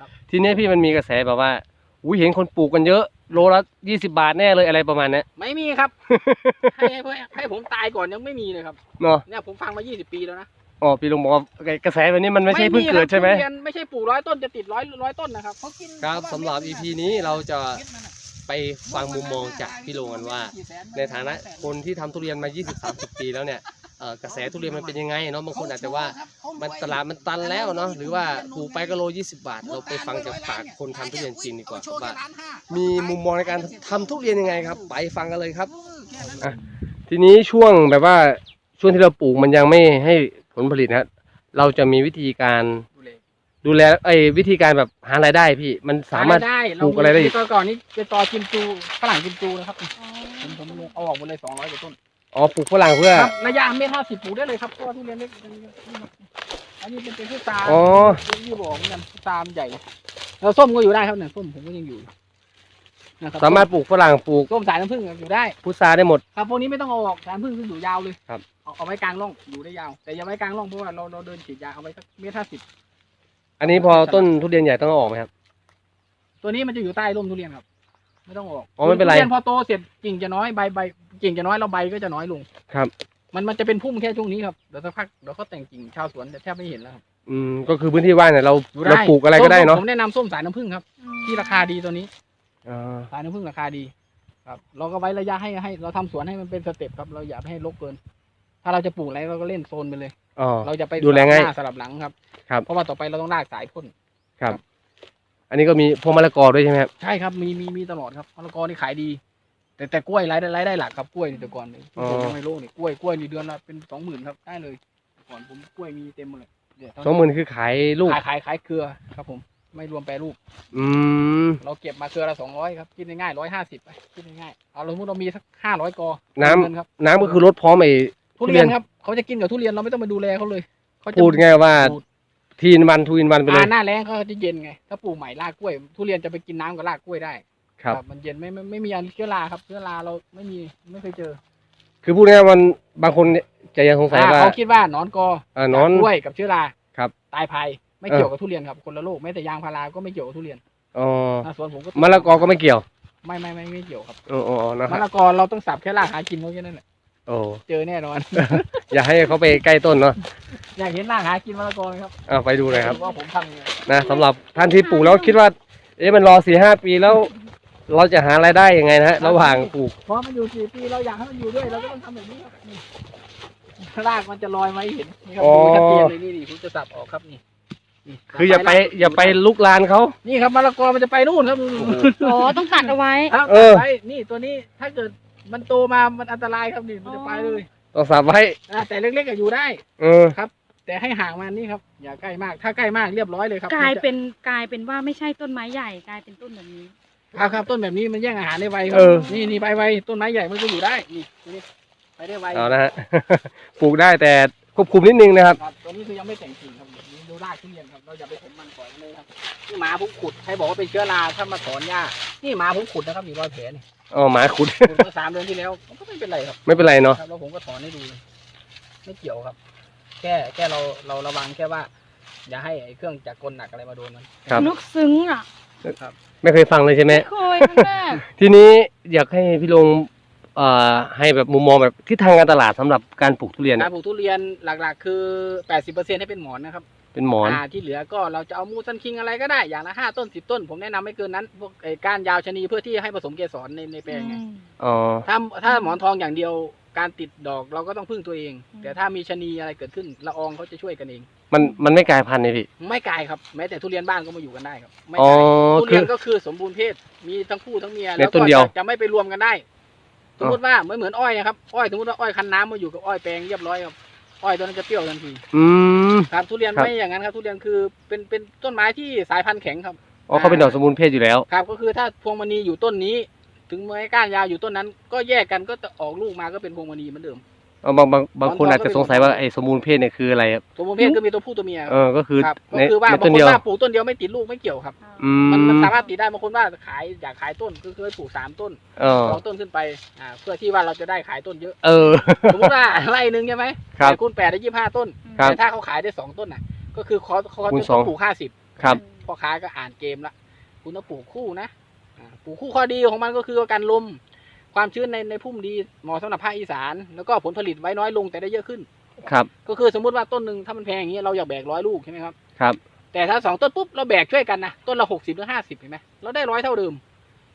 ครับทีนี้พี่มันมีกระแสแบบว่า อุ้ยเห็นคนปลูกกันเยอะ โลละยี่สิบาทแน่เลยอะไรประมาณเนี้ย ไม่มีครับ ให้ให้ให้ผมตายก่อนยังไม่มีเลยครับเนาะเนี่ยผมฟังมา 20 ปีแล้วนะ อ๋อพี่ลุงบอกว่ากระแสแบบนี้มันไม่ใช่เพิ่งครับเกิดใช่ไหมทุเรียนไม่ใช่ปลูกร้อยต้นจะติดร้อยร้อยต้นนะครับเขากินครับสำหรับ EP นี้เราจะไปฟังมุมมองจากพี่โลกันว่า ในฐานะคนที่ทำทุเรียนมา 20-30 ปีแล้วเนี่ย เอ่อกระแสทุเรียนมันเป็นยังไงเนาะบางคนอาจจะว่ามันตลาดมันตันแล้วเนาะหรือว่าปลูกไปก็โล 20 บาท เราไปฟังจากปากคนทำทุเรียนจริงดีกว่าครับว่ามีมุมมองในการทำทุเรียนยังไงครับ ไปฟังกันเลยครับอะทีนี้ช่วงแบบว่าช่วงที่เราปลูกมันยังไม่ให้ผลผลิตนะเราจะมีวิธีการดูเลยดูแลไอ้ยวิธีการแบบหารายได้พี่มันสามารถ ได้ปลูกอะไรได้อีก ตอนก่อนนี้เป็นตอกิมจูฝรั่งกิมจูนะครับผมผมลงเอาออกหมดเลย200กว่าต้น อ๋อปลูกฝรั่งเพื่อ ครับระยะเมตรห้าสิบปลูกได้เลยครับเพราะว่าทุเรียนเล็กอันนี้เป็นเป็นพุทราอ๋อเป็นที่บอกเหมือนกันพุทรามันใหญ่แล้วส้มก็อยู่ได้ครับเนี่ยส้มผมก็ยังอยู่นะครับสามารถปลูกฝรั่งปลูกส้มสายน้ำผึ้งอยู่ได้ พุทราได้หมด ครับพวกนี้ไม่ต้องเอาออกสายน้ำผึ้งคืออยู่ยาวเลยครับ เอาเอาไว้กลางร่องอยู่ได้ยาว แต่อย่าไว้กลางร่องเพราะว่าเราเราเดินฉีดยาเอาไว้สักเมตรห้าสิบอันนี้พอต้นทุเรียนใหญ่ต้องเอาออกไหมครับ ตัวนี้มันจะอยู่ใต้ร่มทุเรียนครับ ไม่ต้องออกอ๋อไม่เป็นไร ทุเรียนพอโตเสร็จกิ่งจะน้อยใบใบ กิ่งจะน้อยแล้วใบก็จะน้อยลงครับ มันมันจะเป็นพุ่มแค่ช่วงนี้ครับเดี๋ยวสักพักเดี๋ยวเขาแต่งกิ่งชาวสวนจะแทบไม่เห็นแล้วครับอืมก็คือพื้นที่ว่างเนี่ยเราอยู่เราปลูกอะไรก็ได้เนาะผมแนะนำส้มสายน้ำผึ้งครับ ที่ราคาดีตัวนี้ อ่าสายน้ำผึ้งราคาดี ครับ เราก็ไว้ระยะให้ให้ เราทำสวนให้มันเป็นสเต็ปครับ เราอย่าไปให้รกเกิน ถ้าเราจะปลูกอะไรเราก็เล่นโซนไปเลย อ๋อ เราจะไปดูแลง่ายสบหน้สลับหลังครับ ครับ เพราะว่าต่อไปเราต้องลากสายพ่น ครับ อันนี้ก็มีพวงมะละกอด้วยใช่ไหมครับ ใช่ครับ มีมีมีตลอดครับมะละกอนี่ขายดี แต่แต่กล้วยรายได้รายได้หลักครับกล้วยนี่แต่ก่อนนี่อ๋อ ผมยังไม่รู้นี่กล้วยกล้วยนี่เดือนละเป็นสองหมื่นครับได้เลยแต่ก่อนผมกล้วยมีเต็มหมดเลยเดี๋ยวสองหมื่นคือขายลูก ขายขายขายเครือครับผมไม่รวมแปรรูป อืม เราเก็บมาเครือละสองร้อยครับคิดง่ายร้อยห้าสิบไปคิดง่ายๆเอาสมมติเรามีสักห้าร้อยกอน้ำ เงิครับน้ำก็คือรถพร้อมไอ้ทุเรียน ครับเขาจะกินกับทุเรียนเราไม่ต้องมาดูแลเขาเลยเขาจะพูดง่ายว่าดูดทีนวันทูอินวันไปเลยอ่าหน้าแรงเขาจะเย็นไงถ้าปลูกใหม่รากกล้วย ทุเรียนจะไปกินน้ำกับรากกล้วยได้ ครับ มันเย็นไม่ไม่ไม่มีอันเชื้อราครับเชื้อราเราไม่มีไม่เคยเจอคือพูดง่ายๆมันบางคนจะยังสงสัยอ่าว่า เขาคิดว่าหนอนกอเอ่อหนอนกล้วยกับเชื้อราครับตายภายไม่เออเกี่ยวกับทุเรียนครับคนละโลกแม้แต่ยางพาราก็ไม่เกี่ยวกับทุเรียนอ๋ออ่าสวนผมก็มะละกอก็ไม่เกี่ยวไม่ไม่ไม่ไม่เกี่ยวครับอ๋ออ๋อนะคมะรับละกอเราต้องสับแค่รากหากินเขาแค่นั้นแหละโอ้เจอแน่นอน อย่าให้เขาไปใกล้ต้นเนาะอยากเห็นรากหากินมะละกอไหมครับเอาไปดูเลยครับ ว่าผมทำยังไงนะสำหรับท่านที่ปลูกแล้วคิดว่า เอ๊ะมันรอสี่ห้าปีแล้ว เราจะหารายได้ยังไงนะฮะระหว่างปลูก เพราะมันอยู่สี่ปีเราอยากให้มันอยู่ด้วยเราก็ต้องทำแบบนี้ครับนี่รากมันจะลอยมาให้เห็นนี่ครับอ๋อ ดูชัดเจนเลยนี่ดิผมจะสับออกครับนี่นี่คืออย่าไปอย่าไปลุกลานเขา นี่ครับมะละกอมันจะไปนู่นครับอ๋อต้องตัดเอาไว้ ครับเออ ไปนี่ตัวนี้ถ้าเกิดมันโตมามันอันตรายครับนี่มันจะไปเลยต้องสับไว้อ่าแต่เล็กๆก็อยู่ได้ เออ แต่ให้ห่างมันนี่ครับอย่าใกล้มากถ้าใกล้มากเรียบร้อยเลยครับกลายมันจะเป็นกลายเป็นว่าไม่ใช่ต้นไม้ใหญ่กลายเป็นต้นแบบนี้ ครับครับต้นแบบนี้มันแย่งอาหารได้ไวครัเออ นี่นี่ไปไวต้นไม้ใหญ่มันก็อยู่ได้นี่ตัวนี้ไปได้ไวเอานะฮะ ปลูกได้แต่ควบคุมนิดนึงนะครับ ครับตัวนี้คือยังไม่แต่งกิ่งครับนี่ดูรากทุเรียนครับเราอย่าไปถมมันก่อนเลยครับนี่หมาผมขุดใครบอกว่าเป็นเชื้อราถ้ามาถอนหญ้านี่หมาผมขุดนะครับมีรอยแผลนี่อ๋อหมาขุด ขุดเมื่อสามเดือนที่แล้วมันก็ไม่เป็นไรครับ ไม่เป็นไรเนาะ ครับแล้วผมก็ถอนให้ดูเลยไม่เกี่ยวครับ แค่แค่เราเราระวังแค่ว่า อย่าให้ไอ้เครื่องจักรกลหนักอะไรมาโดนมัน ครับนกซึ้งอะ ไม่เคยฟังเลยใช่ไหมไม่เคยครั้งแรกทีนี้อยากให้พี่ลงเอ่อให้แบบมุมมองแบบทิศทางการตลาดสำหรับการปลูกทุเรียนการอะปลูกทุเรียนหลักๆ คือแปดสิบเปอร์เซ็นให้เป็นหมอนนะครับเป็นหมอน อ่าที่เหลือก็เราจะเอามูสันคิงอะไรก็ได้อย่างละห้าต้นสิบต้น ผมแนะนำไม่เกินนั้น พวกไอ้ก้านยาวชะนีเพื่อที่ให้ผสมเกสรในในแปลงไง อืม อ๋อ ถ้าถ้าหมอนทองอย่างเดียวการติดดอกเราก็ต้องพึ่งตัวเอง อืม แต่ถ้ามีชะนีอะไรเกิดขึ้นละอองเขาจะช่วยกันเอง มันมันไม่กลายพันธุ์เลยพี่ ไม่กลายครับ แม้แต่ทุเรียนบ้านก็มาอยู่กันได้ครับ ไม่อ๋อกลายทุเรียนคือก็คือสมบูรณ์เพศ มีทั้งคู่ทั้งเมีย ในแล้วต้ก็นเดียว จะจะไม่ไปรวมกันได้ สมมติว่าเหมือนเหมือนอ้อยนะครับ อ้อยสมมติว่าอ้อยคันน้ำมาอยู่กับอ้อยแปลงเรียบร้อยครับ อ้อยตัวนั้นจะเปรี้ยวทันที อืม ครับ ทุเรียนครับ ไม่อย่างนั้นครับ ทุเรียนคือเป็นเป็นต้นไม้ที่สายพันธุ์แข็งครับ อ๋อเขาเป็นดอกสมุนเพศอยู่แล้ว ครับ ก็คือถ้าพวงมณีอยู่ต้นนี้ ถึงไม้ก้านยาวอยู่ต้นนั้น ก็แยกกันก็จะออกลูกมาก็เป็นพวงมณีเหมือนเดิม เอาบางบางบางคนหมอนทองอาจจะสงสัยว่าไอ้สมุนเพศเนี่ยคืออะไรครับตัวประเภทก็มีตัวผู้ตัวเมียเออก็คือครับในก็คือว่าในบางต้นคนเดียวว่าปลูกต้นเดียวไม่ติดลูกไม่เกี่ยวครับ อืมันมันมสามารถติดได้บางคนว่าขายอยากขายต้นก็คือให้ปลูกสามต้นเออสองต้นขึ้นไปอ่าเพื่อที่ว่าเราจะได้ขายต้นเยอะเออ สมมติว่าไร่หนึ่งใช่ไหมครับแต่คูณแปดได้ยี่ห้าต้นครับ แต่ถ้าเขาขายได้สองต้นน่ะ ก็คือเขาเขาคูณจะสอง ปลูกห้าสิบครับ พ่อค้าก็อ่านเกมละคุณต้องปลูกคู่นะอ่าปลูกคู่ข้อดีของมันก็คือการลม ความชื้นในในพุ่มดีเหมาะสำหรับภาคอีสาน แล้วก็ผลผลิตไว้น้อยลงแต่ได้เยอะขึ้น ครับ ก็คือสมมติว่าต้นหนึ่งถ้ามันแพงอย่างนี้เราอยากแบกร้อยลูกใช่ไหมครับ ครับ แต่ถ้าสองต้นปุ๊บเราแบกช่วยกันนะต้นละหกสิบหรือห้าสิบเห็นไหมเราได้ร้อยเท่าเดิม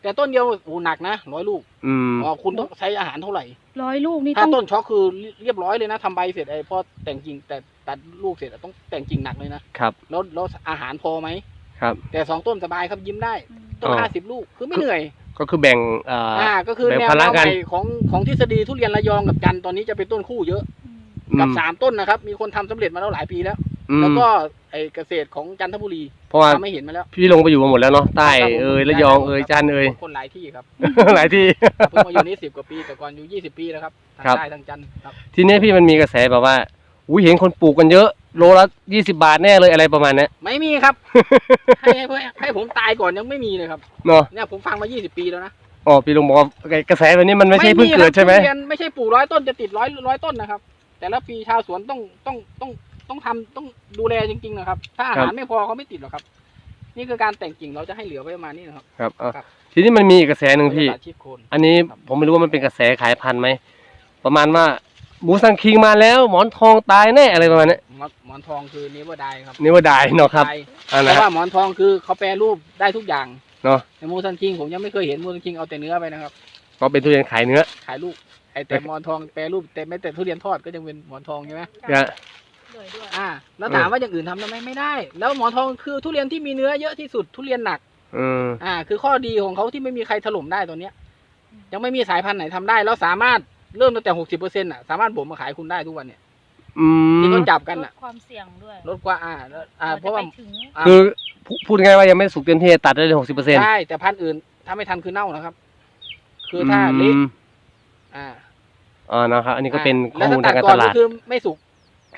แต่ต้นเดียวโอ้หนักนะร้อยลูกอืม อ๋อคุณต้องใช้อาหารเท่าไหร่ ร้อยลูกนี่ถ้าต้องต้นช็อกคือเรียบร้อยเลยนะทำใบเสร็จไอ้พอแต่งกิ่งแต่ตัดลูกเสร็จอะต้องแต่งกิ่งหนักเลยนะครับ แล้วแล้วอาหารพอไหม ครับ แต่สองต้นสบายครับยิ้มได้อืมต้นอ๋อ ห้าสิบลูกคือไม่เหนื่อย ก็คือแบ่งเอ่อออ่าก็คือแบ่งแนวภาระแนวกันใหม่ของของทฤษฎีทุเรียนระยองกับจันทร์ตอนนี้จะเป็นต้นคู่เยอะอืมกับอืม สามต้นนะครับ มีคนทำสำเร็จมาแล้วหลายปีแล้ว อืมแล้วก็ไอเกษตรของจันทบุรีเพราะว่าทำให้เห็นมาแล้วพี่ลงไปอยู่มาหมดแล้วเนาะใต้ครับผมเอ่ยระยองเอ่ยจันทร์เอ่ย คนหลายที่ครับ หลายที่ เพิ่งมาอยู่นี่สิบกว่าปีแต่ก่อนอยู่ยี่สิบปีแล้วครับทางครับ ใต้ทางจันทร์ครับ ทีนี้พี่มันมีกระแสแบบว่า อุ้ยเห็นคนปลูกกันเยอะ โลละยี่สิบาทแน่เลยอะไรประมาณเนี้ย ไม่มีครับ ให้ให้ให้ให้ผมตายก่อนยังไม่มีเลยครับเนาะเนี่ยผมฟังมายี่สิบปีแล้วนะอ๋อพี่ลงบอกว่ากระแสแบบนี้มันไม่ใช่เพิ่งครับเกิดใช่ไหมทุเรียนไม่ใช่ปลูกร้อยต้นจะติดร้อยร้อยต้นนะครับ แต่ละปีชาวสวนต้องต้องต้องต้องทำต้องดูแลจริงๆนะครับ ถ้าอาหารไม่พอเขาไม่ติดหรอกครับ นี่คือการแต่งกิ่งเราจะให้เหลือไว้ประมาณนี้นะครับ ครับเอาครับ ทีนี้มันมีอีกกระแสหนึ่งพี่เราจะตัดชีพโคน อันนี้ผมไม่รู้ว่ามันเป็นกระแสขายพันธุ์ไหมประมาณว่า หมูสังคิงมาแล้ว หมอนทองตายแน่อะไรประมาณนี้ หมอนหมอนทองคือเนเวอร์ไดครับนี่ว่าได้เนาะครับไดอ่าเพนะราะว่าหมอนทองคือเขาแปรรูปได้ทุกอย่างเนาะในมูซันคิงผมยังไม่เคยเห็นมูซันคิงเอาแต่เนื้อไปนะครับก็เป็นทุเรียนขายเนื้อขายลูกไอแต่หมอนทองแปรรูปแต่ไม่แต่ทุเรียนทอดก็ยังเป็นหมอนทองใช่ไหมนะเลยด้วยอ่า แล้วถามว่าอย่างอื่นทำได้ไหมไม่ได้ แล้วหมอนทองคือทุเรียนที่มีเนื้อเยอะที่สุดทุเรียนหนัก อืมอ่า คือข้อดีของเขาที่ไม่มีใครถล่มได้ตัวเนี้ย ยังไม่มีสายพันธุ์ไหนทำได้แล้วสามารถ เริ่มตั้งแต่หกสิบเปอร์เซ็นต์อะสามารถบ่มมาขายคุณได้ทุกวันเนี่ยอืที่มเขาจับกันลอะดความเสี่ยงด้วยลดกว่าอ่าแล้วอ่ากเพราะว่าจไปถึงอ่าคือพูพูดง่ายๆว่ายังไม่สุกเต็มที่ตัดได้เลยหกสิบเปอร์เซ็นต์ใช่แต่พันธุ์อื่น ถ้าไม่ทันคือเน่านะครับ คือถ้าเละอ่าอ่านะครับ อันนี้ก็เป็นข้แล้อวมูลถ้าทาตังดการตลาดก่อนก็คือไม่สุก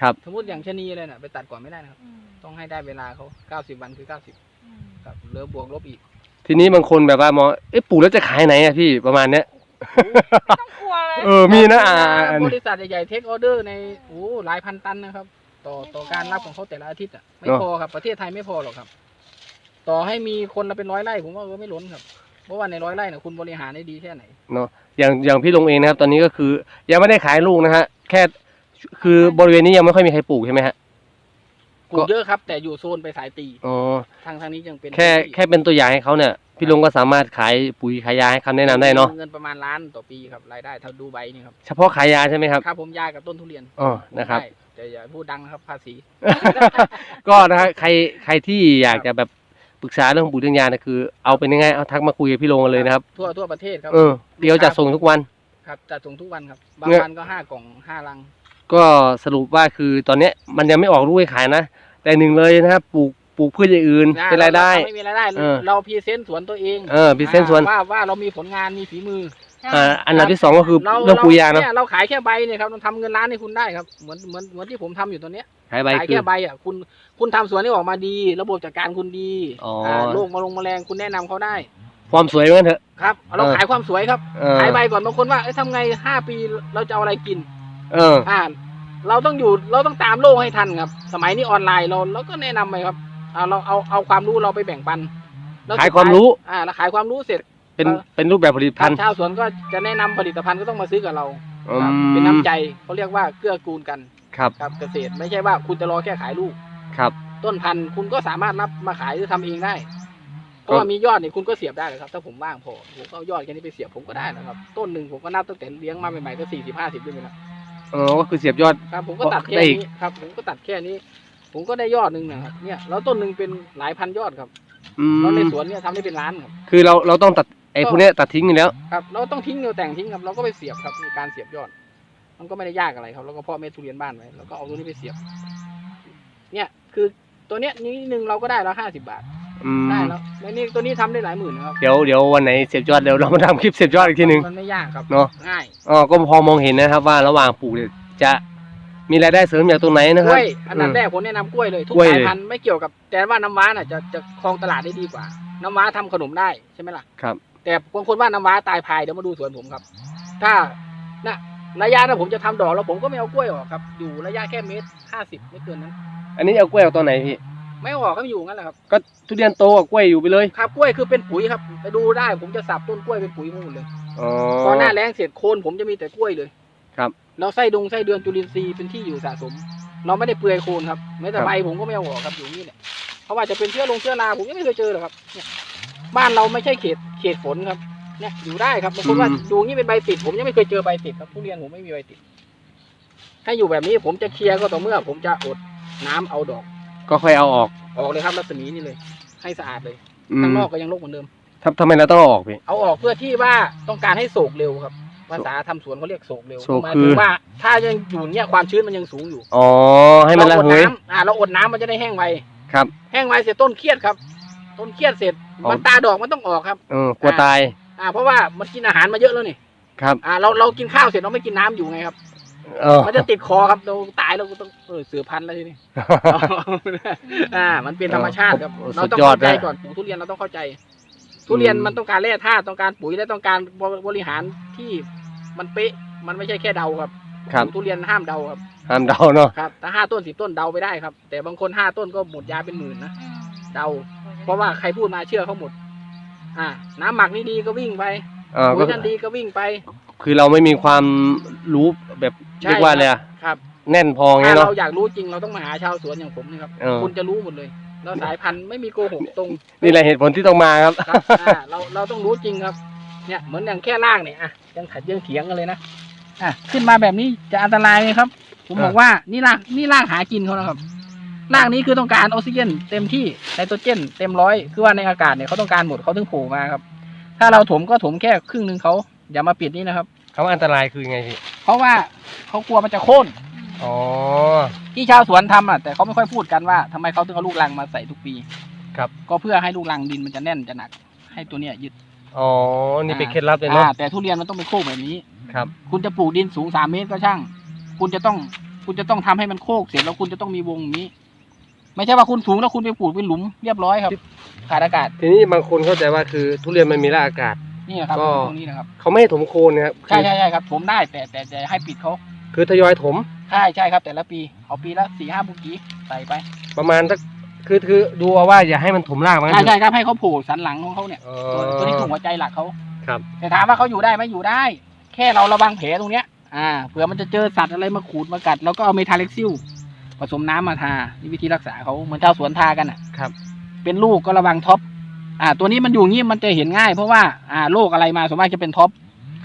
ครับ สมมติอย่างชะนีเลยน่ะไปตัดก่อนไม่ได้นะครับ อืมต้องให้ได้เวลาเขาเก้าสิบวันคือเก้าสิบอืมครับเหลือบวกลบอีก ทีนี้บางคนแบบว่ามองเอ๊ะปลูกแล้วจะขายไหนอะพี่ประมาณเนี้ย ไม่ต้องกลัวเลยเออมีนะอ่าอันบนี้ริษัทใหญ่ๆเทคออเดอร์ในโอ้หลายพันตันนะครับ ต่อต่อการรับของเขาแต่ละอาทิตย์อะไม่เนอะพอครับประเทศไทยไม่พอหรอกครับ ต่อให้มีคนละเป็นร้อยไร่ผมว่าก็ไม่ล้นครับเพราะว่าในร้อยไร่น่ะคุณบริหารได้ดีแค่ไหนอย่างอย่างพี่ลงเองนะครับ ตอนนี้ก็คือยังไม่ได้ขายลูกนะฮะแค่คือบริเวณนี้ยังไม่ค่อยมีใครปลูกใช่ไหมฮะป ลูกเยอะครับ แต่อยู่โซนไปสายตีอ๋อทางทางนี้ยังเป็นแค่แค่เป็นตัวอย่างให้เขาเนี่ย พี่ลงก็สามารถขายปุ๋ยขายยาให้คำแนะนำได้เนาะเงินประมาณล้านต่อปีครับรายได้เท่าดูใบนี่ครับเฉพาะขายยาใช่ไหมครับครับผมยากับต้นทุเรียนอ๋อนะครับได้แต่อย่าพูดดังนะครับภาษี ก็นะฮะใครใครที่อยากจะแบบปรึกษาเรื่องปุ๋ยเรื่องยาเนี่ยคือเอาเป็นยังไงเอาทักมาคุยกับพี่ลงกันเลยนะครับทั่วทั่วประเทศครับเออเดี๋ยวจะส่งทุกวันครับจัดส่งทุกวันครับบางเนี่ยวันก็ห้ากล่องห้าลัง ก็สรุปว่าคือตอนเนี้ยมันยังไม่ออกลูกให้ขายนะ แต่หนึ่งเลยนะครับปลูกปลูกพืชอย่างอื่นะเป็นรายได้ ไม่มีรายได้เออ เราพรีเซนต์สวนตัวเองเออพรีเซนต์สวนอ่าว่าว่าเรามีผลงานมีฝีมืออ่าอันดับที่สองก็คือเราเรื่องปุ๋ยยาเนาะเนี่ยเราขายแค่ใบเนี่ยครับเราทำเงินล้านให้คุณได้ครับเหมือนเหมือนเหมือนที่ผมทำอยู่ตอนเนี้ยขายใบขายคือ แค่ใบอะคุณคุณทำสวนนี่ออกมาดี ระบบจัดการคุณดีอ๋ออ่าโรคมาลงแมลงคุณแนะนำเขาได้ความสวยเหมือนกันเถอะ ครับเราเออ ขายความสวยครับ เออขายใบก่อนบางคนว่าเอ้ยทำไงห้าปีเราจะเอาอะไรกิน เออ อ่า เราต้องอยู่เราต้องตามโลกให้ทันครับ สมัยนี้ออนไลน์เราเราก็แนะนำไปครับอ่าเราเอาเอาความรู้เราไปแบ่งปันแล้ขายสุดความรู้อ่าเราขายความรู้เสร็จ เป็นเออเป็นรูปแบบผลิตภัณฑ์ชาวสวนก็จะแนะนำผลิตภัณฑ์ก็ต้องมาซื้อกับเราอืครับมเป็นน้ำใจเขาเรียกว่าเกื้อกูลกันครับครับเกษตรไม่ใช่ว่าคุณจะรอแค่ขายลูกครับ ต้นพันธุ์คุณก็สามารถรับมาขายหรือทำเองได้เพก็ราะว่ามียอดเนี่ยคุณก็เสียบได้เลยครับ ถ้าผมว่างพอผมก็เอายอดแค่นี้ไปเสียบผมก็ได้นะครับ ต้นหนึ่งผมก็นับตั้งแต่เลี้ยงมาใหม่ๆก็สี่สิบห้าสิบด้วยไปแล้วเออก็คือเสียบยอด ครับผมก็ตัดก็แค่ได้อีก นี้ครับ ผมก็ตัดแค่นี้ ผมก็ได้ยอดหนึ่งนะครับเนี่ยแล้วต้นหนึ่งเป็นหลายพันยอดครับอืมแล้วในสวนเนี่ยทำได้เป็นล้านครับ คือเราเราต้องตัดไอ้พวกเนี้ยตัดทิ้งอยู่แล้ว ครับเราต้องทิ้งเราแต่งทิ้งครับเราก็ไปเสียบครับมีการเสียบยอด มันก็ไม่ได้ยากอะไรครับแล้วก็เพ่อเม็ดทุเรียนบ้านไว้แล้วก็เอาตัวนี้ไปเสียบ เนี่ยคือตัวเนี้ยนิดนึงเราก็ได้แล้วห้าสิบบาท อืมได้แล้วแล้วนี่ตัวนี้ทำได้หลายหมื่นนะครับเดี๋ยวเดี๋ยววันไหนเสียบยอดเดี๋ยวเรามาทำคลิปเสียบยอดอีกทีหนึ่ง มันไม่ยากครับเนอะ ง่ายอ๋อก็พอมองเห็นนะครับว่าระหว่างปลูกเนี่ยจะมีรายได้เสริมจากตรงไหนนะกครัล้บ วยอันดับแรกผมแนะนำกล้วยเลยทุกกล้วยสาเลยยพันธุ์ไม่เกี่ยวกับแต่ว่าน้ำว้าน่ะจะจะครองตลาดได้ดีกว่า น้ำว้าทำขนมได้ใช่ไหมล่ะครับ แต่บางคนว่าน้ำว้าตายพายเดี๋ยวมาดูสวนผมครับ ถ้านะระยะถ้าผมจะทำดอกแล้วผมก็ไม่เอากล้วยออกครับ อยู่ระยะแค่เมตรห้าสิบไม่เกินนั้น อันนี้เอากล้วยเอาตัวไหนพี่ ไม่ออกก็อยู่งั้นแหละครับก็ทุเรียนโตกับกล้วยอยู่ไปเลยครับกล้วยคือเป็นปุ๋ยครับไปดูได้ผมจะสับต้นกล้วยเป็นปุ๋ยหมดเลยอ๋อ พอหน้าแรงเสร็จโคนผมจะมีแต่กล้วยเลยครับ เราไส้ดงไส้เดือนจุลินทรีย์เป็นที่อยู่สะสม เราไม่ได้เปลือยโคนครับแม้แต่ครับ ใบผมก็ไม่เอาออกครับอยู่นี่แหละเพราะว่าจะเป็นเชื้อลงเชื้อราผมยังไม่เคยเจอเลยครับเนี่ยบ้านเราไม่ใช่เขตเขตฝนครับเนี่ยอยู่ได้ครับบางคนว่าดูนี่เป็นใบติด ผมยังไม่เคยเจอใบติดครับทุเรียนผมไม่มีใบติดให้อยู่แบบนี้ผมจะเคลียร์ก็ต่อเมื่อ ผมจะอดน้ำเอาดอก ก็ค่อยเอาออก ออกเลยครับรัศมีนี่เลย ให้สะอาดเลยอืมข้างนอกก็ยังรกเหมือนเดิม ทำทำไมเราต้องเอาออกพี่ เอาออกเพื่อที่ว่าต้องการให้โศกเร็วครับภาษาทำสวนเขาเรียกโศกเร็วโศกหมายคืถึอ งว่า ถ้ายังอยู่เนี่ยความชื้นมันยังสูงอยู่อ๋อ ให้มันระเราอดเหยน้ำอ่าเราอดน้ำมันจะได้แห้งไวครับ แห้งไวเสร็จต้นเครียดครับ ต้นเครียดเสร็จอ๋อ มันตาดอกมันต้องออกครับ เออกลัวตายอ่า เพราะว่ามันกินอาหารมาเยอะแล้วนี่ครับ อ่าเราเรากินข้าวเสร็จเราไม่กินน้ำอยู่ไงครับ เออ มันจะติดคอครับเราตายเราก็ต้องเออเสือพันธุ์แล้วทีนี้ อ่า มันเป็นธรรมชาติครับ โอ้เราต้องสุดยอดเข้าใจนะก่อนปลูกทุเรียนเราต้องเข้าใจ ทุเรียนอืม มันต้องการแร่ธาตุต้องการปุ๋ยและต้องการบริหารที่มันเป๊ะมันไม่ใช่แค่เดาครับครับปลูกทุเรียนห้ามเดาครับห้ามเดาเนาะครับถ้าห้าต้นสิบต้นเดาไปได้ครับ แต่บางคนห้าต้นก็หมดยาเป็นหมื่นนะอืมเดา เพราะว่าใครพูดมาเชื่อเขาหมด อ่า น้ำหมักนี่ดีก็วิ่งไปเออปุ๋ก็ยนั่นดีก็วิ่งไป คือเราไม่มีความรู้แบบใช่ เรียกว่าอะไรอะครับแน่นพอไงถ้าเนาะ เราอยากรู้จริงเราต้องมาหาชาวสวนอย่างผมนี่ครับเออ คุณจะรู้หมดเลยแล้วสายพันธุ์ไม่มีโกหกตรงนี่แหละเหตุผลที่ต้องมาครับ ครับอ่าเราเราต้องรู้จริงครับเนี่ยเหมือนอย่างแค่ล่างเนี่ยอะยังถัดยังเถียงกันเลยนะอะขึ้นมาแบบนี้จะอันตรายไหมครับ ผมอ่าบอกว่านี่ล่างนี่ล่างหากินเขานะครับล่างนี้คือต้องการออกซิเจนเต็มที่ไนโตรเจน เต็มร้อยคือว่าในอากาศเนี่ยเขาต้องการหมดเขาถึงโผล่มาครับ ถ้าเราถมก็ถมแค่ครึ่งหนึ่งเขาอย่ามาปิดนี่นะครับ คำว่าอันตรายคือไงพี่ เพราะว่าเขากลัวมันจะโค่นอ๋อ ที่ชาวสวนทำอะแต่เขาไม่ค่อยพูดกันว่าทำไมเขาถึงเอาลูกรังมาใส่ทุกปีครับ ก็เพื่อให้ลูกรังดินมันจะแน่นจะหนัก ให้ตัวเนี้ยยึดอ๋อ นี่เป็นเคล็ดลับเลยเนาะอ่าแต่ทุเรียนมันต้องเป็นโค้งแบบนี้ ครับ คุณจะปลูกดินสูงสามเมตรก็ช่าง คุณจะต้อง คุณจะต้องทำให้มันโคกเสร็จแล้วคุณจะต้องมีวงอย่างนี้ ไม่ใช่ว่าคุณสูงแล้วคุณไปปลูกเป็นหลุมเรียบร้อยครับ ขาดอากาศ ทีนี้บางคนเข้าใจว่าคือทุเรียนมันมีรากอากาศ นี่นะครับก็ ตรงนี้นะครับเขาไม่ให้ถมโคนนะครับใช่ใช่ใช่ครับถมได้แต่แต่แต่ให้ปิดเขาคือทยอยถมใช่ใช่ครับ แต่ละปีเอาปีละสี่ห้าบุกี้ใส่ไปประมาณสักคือคือดูเอาว่าอย่าให้มันถมรากมันใช่ใช่ครับให้เขาโผล่สันหลังของเขาเนี่ยอ๋อตัวตัวนี้คือหัวใจหลักเขาครับ แต่ถามว่าเขาอยู่ได้ไหมอยู่ได้ แค่เราระวังแผลตรงเนี้ยอ่าเผื่อมันจะเจอสัตว์อะไรมาขูดมากัดแล้วก็เอาเมทาเล็กซิลผสมน้ำมาทานี่วิธีรักษาเขาเหมือนชาวสวนทากันอะครับ เป็นลูกก็ระวังท็อป อ่า ตัวนี้มันอยู่งี้มันจะเห็นง่าย เพราะว่าอ่าโรคอะไรมาส่วนมากจะเป็นท็อป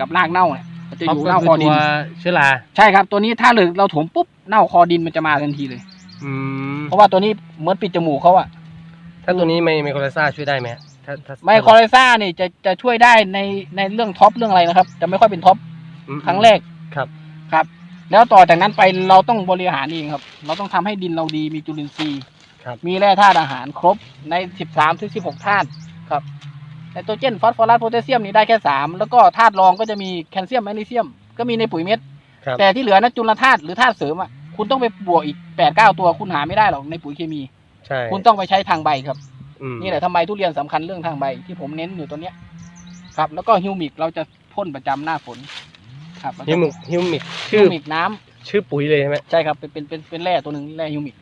กับรากเน่าเนี่ยมันจะอยู่เน่าคอดินตัวเชื้อราใช่ครับ ตัวนี้ถ้าเลยเราถมปุ๊บเน่าคอดินมันจะมาทันทีเลยอืมเพราะว่าตัวนี้เหมือนปิดจมูกเขาอะถ้าตัวนี้ไม่ไมโครไลซ่าช่วยได้ไหมถ้าถ้าไมโครไลซ่าเนี่ยจะจะช่วยได้ในในเรื่องท็อปเรื่องอะไรนะครับ จะไม่ค่อยเป็นท็อปอืมครั้งแรกครับครับ แล้วต่อจากนั้นไปเราต้องบริหารเองครับ เราต้องทำให้ดินเราดีมีจุลินทรีย์ ครับ มีแร่ธาตุอาหารครบใน 13ถึง16ธาตุครับไนโตรเจนฟอสฟอรัสโพแทสเซียมนี่ได้แค่ 3 แล้วก็ธาตุรองก็จะมีแคลเซียมแมกนีเซียม ก็มีในปุ๋ยเม็ด ครับ แต่ที่เหลือนะจุลธาตุหรือธาตุเสริมอะคุณต้องไปบวกอีก8 9ตัวคุณหาไม่ได้หรอกในปุ๋ยเคมี ใช่คุณต้องไปใช้ทางใบครับ อืมนี่แหละทำไมทุเรียนสำคัญเรื่องทางใบที่ผมเน้นอยู่ตัวเนี้ยครับ แล้วก็ฮิวมิกเราจะพ่นประจำหน้าฝน ครับแล้วก็ฮิวมิกฮิวมิกฮิชื่อวมิกน้ำชื่อปุ๋ยเลยใช่ไหมใช่ครับเป็นเป็นเป็นเป็นแร่ตัวหนึ่งแร่ฮิวมิก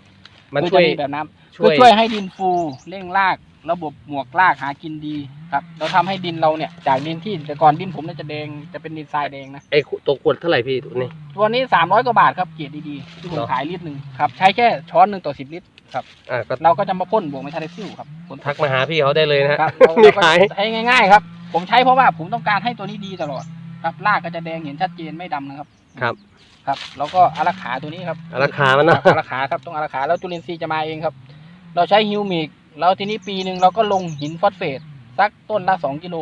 มันคือช่วยจะมีแบบน้ำช่คือวยช่วยให้ดินฟูเร่งราก ระบบหมวกรากหากินดีครับ เราทำให้ดินเราเนี่ย จากดินที่แต่ก่อนดินผมเนี่ยจะแดงจะเป็นดินทรายแดงนะไอ้ตัวขวดเท่าไหร่พี่ตัวนี้ ตัวนี้สามร้อยกว่าบาทครับเกรดดีๆที่ผมเหรอขายลิตรหนึ่งครับใช้แค่ช้อนหนึ่งต่อสิบลิตรครับอ่าก็เราก็จะมาพ่นบวกเมทาเลซิลครับผลทักมาหาพี่เขาได้เลยนะฮะครับเรามีเราก็ขายใช้ง่าย ๆ ครับ ผมใช้เพราะว่าผมต้องการให้ตัวนี้ดีตลอด ครับรากก็จะแดงเห็นชัดเจนไม่ดำนะครับครับ ครับแล้วก็อารักขาตัวนี้ครับอารักขามันเนอะครับอารักขาครับต้องอารักขาแล้วจุลินทรีย์จะมาเองครับ เราใช้ฮิวมิกแล้วทีนี้ปีหนึ่งเราก็ลงหินฟอสเฟตสักต้นละสองกิโล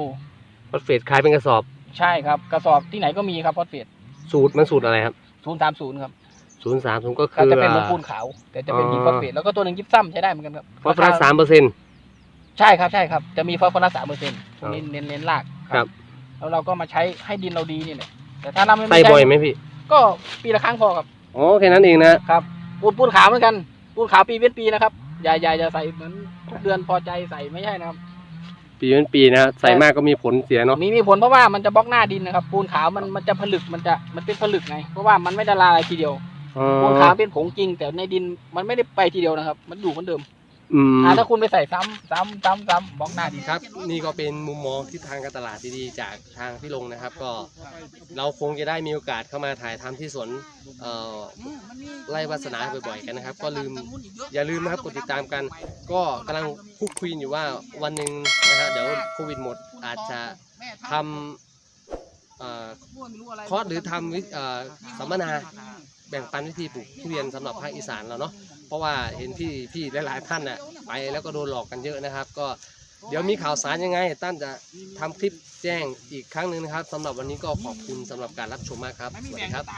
ฟอสเฟตขายเป็นกระสอบ ใช่ครับกระสอบที่ไหนก็มีครับฟอสเฟตสูตรมันสูตรอะไรครับศูนย์สามศูนย์ครับศูนย์สามศูนย์ก็ก็คือจะเป็นเหมือนปูนขาว แต่จะเป็นหินฟอสเฟตแล้วก็ตัวหนึ่งยิบซ้ำใช้ได้เหมือนกันครับฟอสฟอรัสสามเปอร์เซ็นต์ใช่ครับใช่ครับจะมีฟอสฟอรัสสามเปอร์เซ็นต์ครับเน้นเน้นเน้นรากครับ แล้วเราก็มาใช้ให้ดินเราดีนี่แหละแต่ถ้าเราไม่ใส่ใช้บ่อยไหมพี่ ก็ปีละครั้งพอครับอ๋อแค่นั้นเองนะครับปูนปูนขาวเหมือนกันปูนขาวปีเว้นปีนะครับอย่าอย่าจะใส่เหมือนทุกเดือนพอใจใส่ไม่ใช่นะครับ ปีเป็นปีนะใส่มากก็มีผลเสียเนาะมีมีผลเพราะว่ามันจะบล็อกหน้าดินนะครับ ปูนขาวมันมันจะผลึกมันจะมันเป็นผลึกไง เพราะว่ามันไม่ได้ละลายทีเดียว อ๋อปูนขาวเป็นผงจริง แต่ในดินมันไม่ได้ไปทีเดียวนะครับ มันอยู่เหมือนเดิม อืมอ่าถ้าคุณไปใส่ซ้ำซ้ำซ้ำซ้ำบล็อกหน้าดีครับ นี่ก็เป็นมุมมองทิศทางการตลาดดีๆจากทางพี่ลงนะครับ ก็เราคงจะได้มีโอกาสเข้ามาถ่ายทำที่สวนเอ่อไร่วาสนาบ่อยๆกันนะครับ ก็ลืมอย่าลืมนะครับกดติดตามกัน ก็กำลังพูดคุยอยู่ว่าวันหนึ่งนะฮะเดี๋ยวโควิดหมดอาจจะทำเอ่อ คอร์สหรือทำวิเอ่อสัมมนาแบ่งปันวิธีปลูกทุเรียนสำหรับภาคอีสานเราเนาะ เพราะว่าเห็นพี่พี่หลายๆท่านน่ะไปแล้วก็โดนหลอกกันเยอะนะครับ ก็เดี๋ยวมีข่าวสารยังไงตั้นจะทำคลิปแจ้งอีกครั้งหนึ่งนะครับสำหรับวันนี้ก็ขอบคุณสำหรับการรับชมมากครับสวัสดีครับ